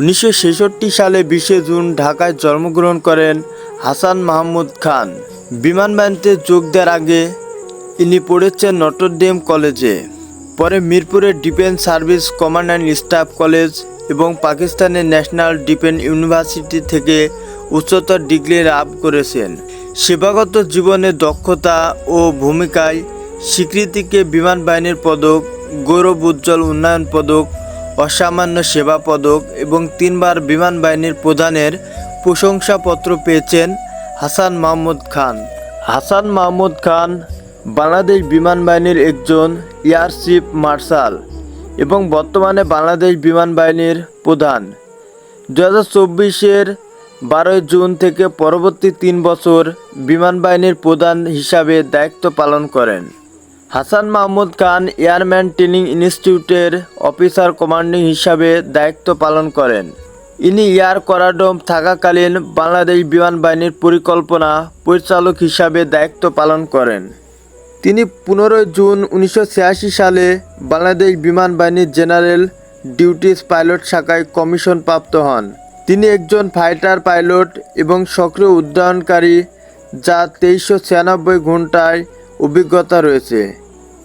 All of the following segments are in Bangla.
উনিশশো ছেষট্টি সালে বিশে জুন ঢাকায় জন্মগ্রহণ করেন হাসান মাহমুদ খান। বিমানবাহিনীতে যোগ দেওয়ার আগে ইনি পড়েছেন নটরডেম কলেজে। পরে মিরপুরের defence service command and staff college এবং পাকিস্তানের ন্যাশনাল ডিফেন্স ইউনিভার্সিটি থেকে উচ্চতর ডিগ্রি লাভ করেছেন। সেবাগত জীবনে দক্ষতা ও ভূমিকায় স্বীকৃতিকে বিমান বাহিনীর পদক, গৌরব উজ্জ্বল উন্নয়ন পদক অসামান্য সেবা পদক এবং তিনবার বিমান বাহিনীর প্রধানের প্রশংসাপত্র পেয়েছেন হাসান মাহমুদ খান। হাসান মাহমুদ খান বাংলাদেশ বিমান বাহিনীর একজন এয়ার চিফ মার্শাল এবং বর্তমানে বাংলাদেশ বিমান বাহিনীর প্রধান। দু হাজার চব্বিশের বারোই জুন থেকে পরবর্তী তিন বছর বিমান বাহিনীর প্রধান হিসাবে দায়িত্ব পালন করেন। হাসান মাহমুদ খান এয়ারম্যান ট্রেনিং ইনস্টিটিউটের অফিসার কমান্ডিং হিসাবে দায়িত্ব পালন করেন। ইনি এয়ার করাডোম থাকাকালীন বাংলাদেশ বিমান বাহিনীর পরিকল্পনা পরিচালক হিসাবে দায়িত্ব পালন করেন। তিনি পনেরোই জুন উনিশশো ছিয়াশি সালে বাংলাদেশ বিমান বাহিনীর জেনারেল ডিউটিস পাইলট শাখায় কমিশন প্রাপ্ত হন। তিনি একজন ফাইটার পাইলট এবং সক্রিয় উড্ডয়নকারী যা তেইশশো ছিয়ানব্বই ঘন্টায় অভিজ্ঞতা রয়েছে।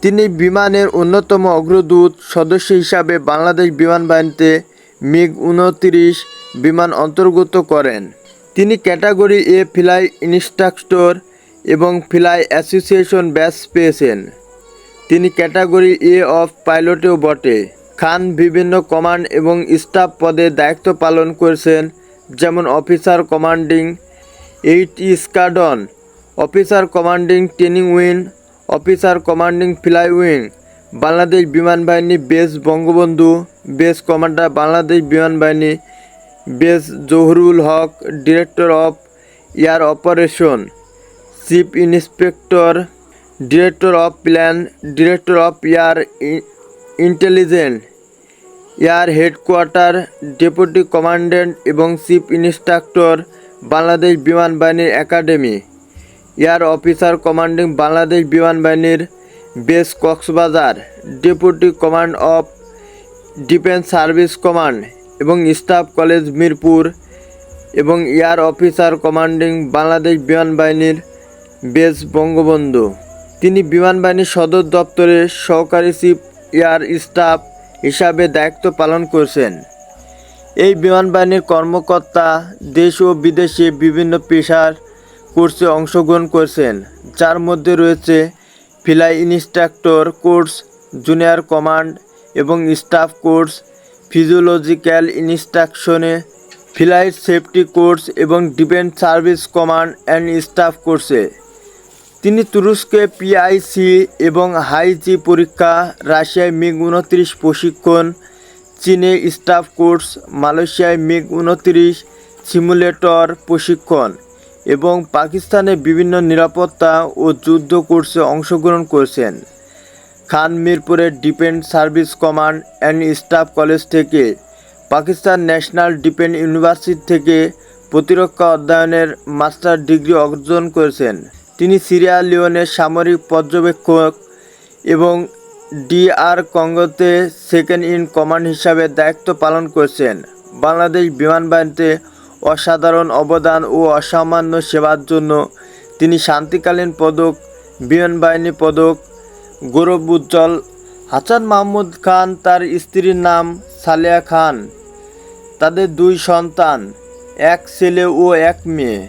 তিনি বিমানের অন্যতম অগ্রদূত সদস্য হিসাবে বাংলাদেশ বিমান বাহিনীতে মিগ উনত্রিশ বিমান অন্তর্ভুক্ত করেন। তিনি ক্যাটাগরি এ ফ্লাই ইনস্ট্রাক্টর এবং ফ্লাই অ্যাসোসিয়েশন ব্যাচ পেয়েছেন। তিনি ক্যাটাগরি এ অফ পাইলটেও বটে। খান বিভিন্ন কমান্ড এবং স্টাফ পদে দায়িত্ব পালন করেছেন, যেমন officer commanding eight squadron, officer commanding training wing officer commanding fly wing Bangladesh বিমান বাহিনী base Bangabandhu, base commander Bangladesh বিমান বাহিনী, base Zahurul Haq, director of air operation, chief inspector, director of plan, director of air intelligence, air headquarter, deputy commandant এবং চিফ ইনস্ট্রাক্টর, বাংলাদেশ বিমান বাহিনীর academy. Air officer commanding Bangladesh বিমান বাহিনীর base Cox's Bazar, deputy command of defence service command এবং স্টাফ কলেজ মিরপুর এবং এয়ার অফিসার কমান্ডিং বাংলাদেশ বিমান বাহিনীর বেস বঙ্গবন্ধু। তিনি বিমান বাহিনীর সদর দপ্তরে সহকারী চিফ এয়ার স্টাফ হিসাবে দায়িত্ব পালন করছেন। এই বিমান বাহিনীর কর্মকর্তা দেশ ও বিদেশে বিভিন্ন পেশার কোর্সে অংশগ্রহণ করেছেন, যার মধ্যে রয়েছে fly instructor course, junior command এবং স্টাফ কোর্স, ফিজিওলজিক্যাল ইনস্ট্রাকশনে ফ্লাইট সেফটি কোর্স এবং defence service command and staff কোর্সে। তিনি তুরস্কে পিআইসি এবং হাইজি পরীক্ষা, রাশিয়ায় মিগ উনত্রিশ প্রশিক্ষণ, চীনে স্টাফ কোর্স, মালয়েশিয়ায় মিগ উনত্রিশ সিমুলেটর প্রশিক্ষণ। এবং পাকিস্তানে বিভিন্ন নিরাপত্তা ও যুদ্ধ কোর্সে অংশগ্রহণ করেছেন। খান মিরপুরের defence service command and staff college থেকে পাকিস্তান ন্যাশনাল ডিফেন্স ইউনিভার্সিটি থেকে প্রতিরক্ষা অধ্যয়নের মাস্টার ডিগ্রি অর্জন করেছেন। তিনি সিরিয়া, লিওনের সামরিক পর্যবেক্ষক এবং ডিআর কঙ্গোতে সেকেন্ড ইন কমান্ড হিসাবে দায়িত্ব পালন করেছেন। বাংলাদেশ বিমান বাহিনীতে অসাধারণ অবদান ও অসামান্য সেবার জন্য তিনি শান্তিকালীন পদক, বিমান বাহিনী পদক, গৌরব উজ্জ্বল হাসান মাহমুদ খান তার স্ত্রীর নাম সালেয়া খান। তাদের দুই সন্তান, এক ছেলে ও এক মেয়ে।